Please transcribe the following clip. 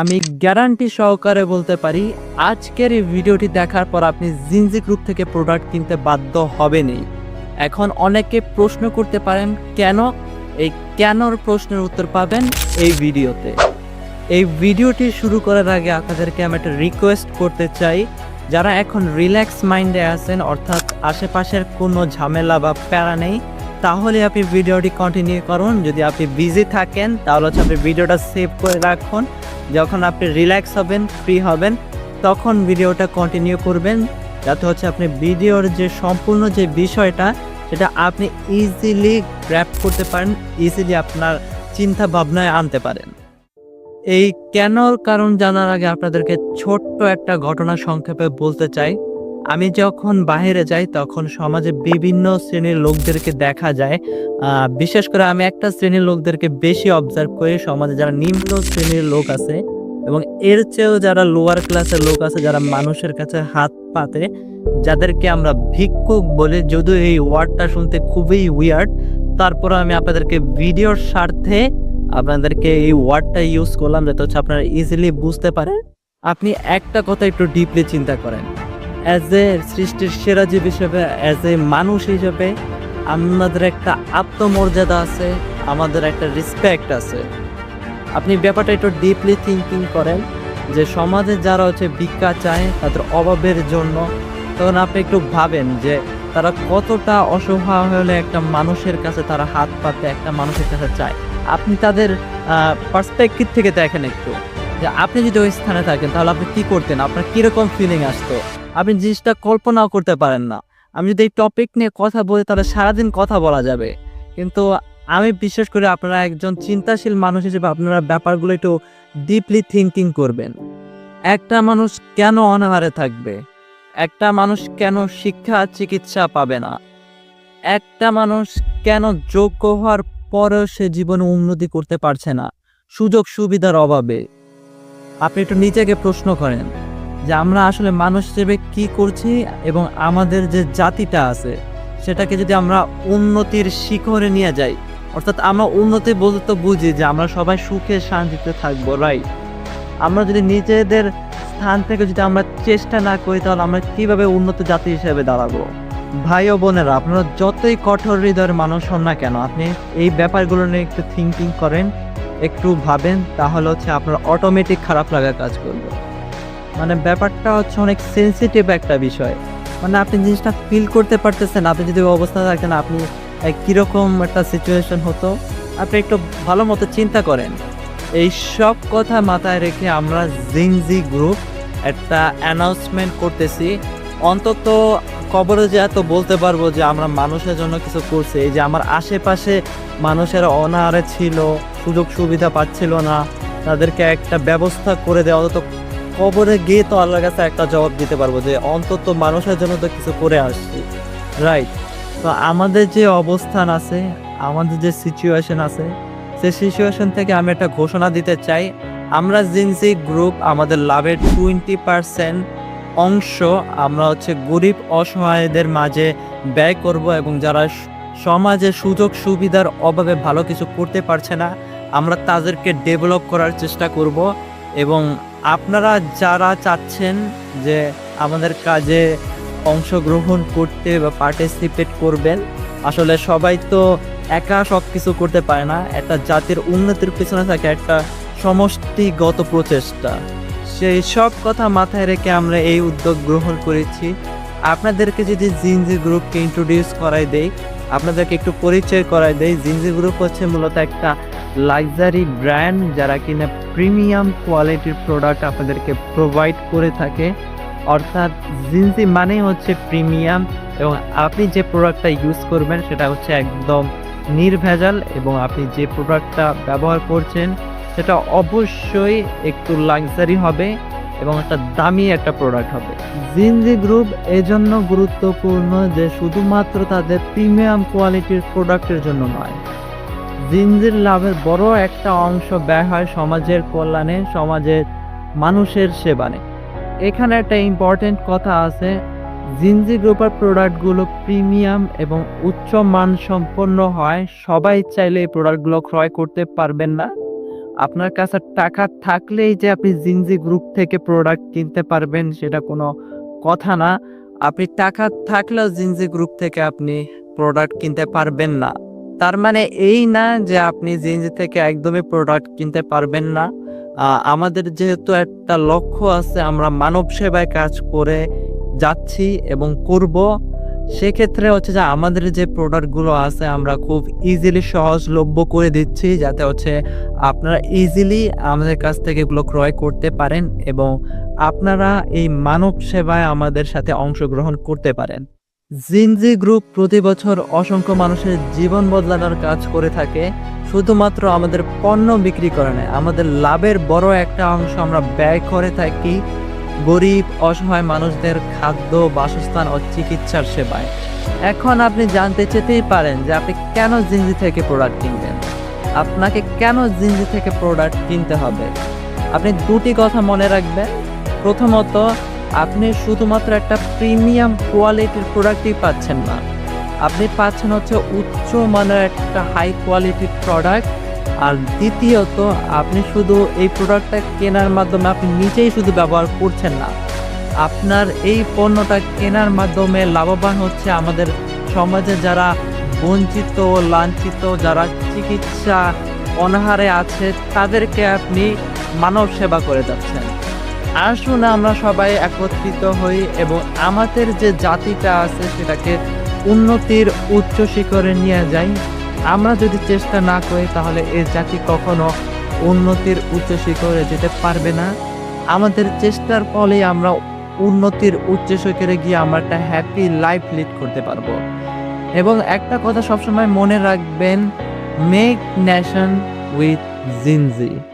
আমি গ্যারান্টি সহকারে বলতে পারি, আজকের এই ভিডিওটি দেখার পর আপনি জিনজি গ্রুপ থেকে প্রোডাক্ট কিনতে বাধ্য হবেনই। এখন অনেকে প্রশ্ন করতে পারেন, কেন? এই কেনর প্রশ্নের উত্তর পাবেন এই ভিডিওতে। এই ভিডিওটি শুরু করার আগে আপনাদেরকে আমি একটা রিকোয়েস্ট করতে চাই, যারা এখন রিল্যাক্স মাইন্ডে আছেন, অর্থাৎ আশেপাশের কোনো ঝামেলা বা প্যারা নেই তাহলে আপনি ভিডিওটি কন্টিনিউ করুন। যদি আপনি বিজি থাকেন, তাহলে হচ্ছে আপনি ভিডিওটা সেভ করে রাখুন। যখন আপনি রিল্যাক্স হবেন ফ্রি হবেন, তখন ভিডিওটা কন্টিনিউ করবেন। যাতে হচ্ছে আপনি ভিডিওর যে সম্পূর্ণ যে বিষয়টা, সেটা আপনি ইজিলি গ্র্যাপ করতে পারেন ইজিলি আপনার চিন্তা ভাবনায় আনতে পারেন। এই কেনর কারণ জানার আগে আপনাদেরকে ছোট্ট একটা ঘটনা সংক্ষেপে বলতে চাই। আমি যখন বাইরে যাই, তখন সমাজে বিভিন্ন শ্রেণির লোকদেরকে দেখা যায়। বিশেষ করে আমি একটা শ্রেণির লোকদেরকে বেশি অবজার্ভ করি, সমাজে যারা নিম্ন শ্রেণির লোক আছে এবং এর চেয়েও যারা লোয়ার ক্লাসের লোক আছে, যারা মানুষের কাছে হাত পাতে, যাদেরকে আমরা ভিক্ষুক বলে, যদিও এই ওয়ার্ডটা শুনতে খুবই উইয়ার্ড তারপর আমি আপনাদেরকে ভিডিওর স্বার্থে আপনাদেরকে এই ওয়ার্ডটা ইউজ করলাম, যাতে হচ্ছে আপনারা ইজিলি বুঝতে পারেন। আপনি একটা কথা একটু ডিপলি চিন্তা করেন। অ্যাজ এ সৃষ্টির সেরা জীব হিসেবে অ্যাজ এ মানুষ হিসেবে, আমাদের একটা আত্মমর্যাদা আছে, আমাদের একটা রেসপেক্ট আছে। আপনি ব্যাপারটা একটু ডিপলি থিঙ্কিং করেন, যে সমাজে যারা হচ্ছে ভিক্ষা চায়, তাদের অভাবের জন্য, তখন আপনি একটু ভাবেন যে তারা কতটা অসহায় হলে একটা মানুষের কাছে তারা হাত পাতে, একটা মানুষের কাছে চায়। আপনি তাদের পার্সপেক্টিভ থেকে দেখেন একটু, যে আপনি যদি ওই স্থানে থাকেন, তাহলে আপনি কি করতেন? আপনার কীরকম ফিলিং আসতো? আপনি জিনিসটা কল্পনাও করতে পারেন না। আমি যদি এই টপিক নিয়ে কথা বলি, তাহলে সারাদিন কথা বলা যাবে। কিন্তু আমি বিশেষ করে আপনারা একজন চিন্তাশীল মানুষ হিসেবে আপনারা ব্যাপারগুলো একটু ডিপলি থিঙ্কিং করবেন। একটা মানুষ কেন অনাহারে থাকবে? একটা মানুষ কেন শিক্ষা, চিকিৎসা পাবে না? একটা মানুষ কেন যোগ্য হওয়ার পরেও সে জীবনে উন্নতি করতে পারছে না? সুযোগ সুবিধার অভাবে। আপনি একটু নিজেকে প্রশ্ন করেন। যে আমরা আসলে মানুষ হিসেবে কি করছি এবং আমাদের যে জাতিটা আছে, সেটাকে যদি আমরা উন্নতির শিখরে নিয়ে যাই, অর্থাৎ আমরা উন্নতি বলতে তো বুঝি যে আমরা সবাই সুখে শান্তিতে থাকব রাইট আমরা যদি নিজেদের স্থান থেকে যদি আমরা চেষ্টা না করি, তাহলে আমরা কীভাবে উন্নত জাতি হিসেবে দাঁড়াবো? ভাই ও বোনেরা, আপনারা যতই কঠোর হৃদয়ের মানুষ হন না কেন, আপনি এই ব্যাপারগুলো নিয়ে একটু থিঙ্কিং করেন, একটু ভাবেন, তাহলে হচ্ছে আপনার অটোমেটিক খারাপ লাগা কাজ করবে। মানে ব্যাপারটা হচ্ছে অনেক সেন্সিটিভ একটা বিষয়। মানে আপনি জিনিসটা ফিল করতে পারতেছেন, আপনি যদি অবস্থা থাকতেন, আপনি কীরকম একটা সিচুয়েশন হতো। আপনি একটু ভালো মতো চিন্তা করেন। এই সব কথা মাথায় রেখে আমরা জিনজি গ্রুপ একটা অ্যানাউন্সমেন্ট করতেছি। অন্তত খবরে যে এত বলতে পারব যে আমরা মানুষের জন্য কিছু করছি। এই যে আমার আশেপাশে মানুষের অনাহারে ছিল সুযোগ সুবিধা পাচ্ছিল না। তাদেরকে একটা ব্যবস্থা করে দেওয়া অন্তত কবরে গিয়ে তো আল্লাহর কাছে একটা জবাব দিতে পারব যে অন্তত মানুষের জন্য তো কিছু করে আসছি রাইট তো আমাদের যে অবস্থান আছে, আমাদের যে সিচুয়েশন আছে, সেই সিচুয়েশন থেকে আমি একটা ঘোষণা দিতে চাই। আমরা জিনসি গ্রুপ আমাদের লাভের টোয়েন্টি পার্সেন্ট অংশ আমরা হচ্ছে গরিব অসহায়দের মাঝে ব্যয় করব এবং যারা সমাজে সুযোগ সুবিধার অভাবে ভালো কিছু করতে পারছে না, আমরা তাদেরকে ডেভেলপ করার চেষ্টা করব এবং আপনারা যারা চাচ্ছেন যে আমাদের কাজে অংশগ্রহণ করতে বা পার্টিসিপেট করবেন, আসলে সবাই তো একা সব কিছু করতে পারে না, একটা জাতির উন্নতির পিছনে থাকে একটা সমষ্টিগত প্রচেষ্টা। সেই সব কথা মাথায় রেখে আমরা এই উদ্যোগ গ্রহণ করেছি। আপনাদেরকে যদি জিনজি গ্রুপকে ইন্ট্রোডিউস করাই দেই, আপনাদেরকে একটু পরিচয় করাই দেই। জিনজি গ্রুপ হচ্ছে মূলত একটা লাক্সারি ব্র্যান্ড যারা কিনা প্রিমিয়াম কোয়ালিটির প্রোডাক্ট আপনাদেরকে প্রোভাইড করে থাকে। অর্থাৎ জিনজি মানেই হচ্ছে প্রিমিয়াম এবং আপনি যে প্রোডাক্টটা ইউজ করবেন সেটা হচ্ছে একদম নির্ভেজাল এবং আপনি যে প্রোডাক্টটা ব্যবহার করছেন সেটা অবশ্যই একটু লাক্সারি হবে এবং একটা দামি একটা প্রোডাক্ট হবে। জিনজি গ্রুপ এজন্য গুরুত্বপূর্ণ যে শুধুমাত্র তাদের প্রিমিয়াম কোয়ালিটির প্রোডাক্টের জন্য নয় জিনজির লাভের বড় একটা অংশ ব্যয় হয় সমাজের কল্যাণে, সমাজের মানুষের সেবানে। এখানে একটা ইম্পর্টেন্ট কথা আছে। জিনজি গ্রুপের প্রোডাক্টগুলো প্রিমিয়াম এবং উচ্চ মান সম্পন্ন হয়। সবাই চাইলে এই প্রোডাক্টগুলো ক্রয় করতে পারবেন না। আপনার কাছে টাকা থাকলেই যে আপনি জিনজি গ্রুপ থেকে প্রোডাক্ট কিনতে পারবেন সেটা কোনো কথা না। আপনি টাকা থাকলেও জিনজি গ্রুপ থেকে আপনি প্রোডাক্ট কিনতে পারবেন না। তার মানে এই না যে আপনি জিনজি থেকে একদমই প্রোডাক্ট কিনতে পারবেন না। আমাদের যেহেতু একটা লক্ষ্য আছে, আমরা মানব সেবায় কাজ করে যাচ্ছি এবং করব। সেক্ষেত্রে হচ্ছে যে আমাদের যে প্রোডাক্টগুলো আছে, আমরা খুব ইজিলি সহজলভ্য করে দিচ্ছি, যাতে হচ্ছে আপনারা ইজিলি আমাদের কাছ থেকে এগুলো ক্রয় করতে পারেন এবং আপনারা এই মানব সেবায় আমাদের সাথে অংশগ্রহণ করতে পারেন। জিনজি গ্রুপ প্রতি বছর অসংখ্য মানুষের জীবন বদলানোর কাজ করে থাকে, শুধুমাত্র আমাদের পণ্য বিক্রি করে নয় আমাদের লাভের বড় একটা অংশ আমরা ব্যয় করে থাকি গরিব, অসহায় মানুষদের খাদ্য, বাসস্থান ও চিকিৎসার সেবায়। এখন আপনি জানতে চেতেই পারেন যে আপনি কেন জিনজি থেকে প্রোডাক্ট কিনবেন। আপনাকে কেন জিনজি থেকে প্রোডাক্ট কিনতে হবে? আপনি দুটি কথা মনে রাখবেন। প্রথমত আপনি শুধুমাত্র একটা প্রিমিয়াম কোয়ালিটির প্রোডাক্টই পাচ্ছেন না। আপনি পাচ্ছেন হচ্ছে উচ্চ মানের একটা হাই কোয়ালিটির প্রোডাক্ট। আর দ্বিতীয়ত, আপনি শুধু এই প্রোডাক্টটা কেনার মাধ্যমে আপনি নিজেই শুধু ব্যবহার করছেন না। আপনার এই পণ্যটা কেনার মাধ্যমে লাভবান হচ্ছে আমাদের সমাজে যারা বঞ্চিত, লাঞ্ছিত, যারা চিকিৎসা অনাহারে আছে, তাদেরকে আপনি মানব সেবা করে যাচ্ছেন। আসুন আমরা সবাই একত্রিত হই এবং আমাদের যে জাতিটা আছে সেটাকে উন্নতির উচ্চ শিখরে নিয়ে যাই। আমরা যদি চেষ্টা না করি তাহলে এই জাতি কখনো উন্নতির উচ্চ শিখরে যেতে পারবে না। আমাদের চেষ্টার ফলেই আমরা উন্নতির উচ্চ শিখরে গিয়ে আমরা একটা হ্যাপি লাইফ লিড করতে পারব। এবং একটা কথা সবসময় মনে রাখবেন মেক ন্যাশন উইথ জিনজি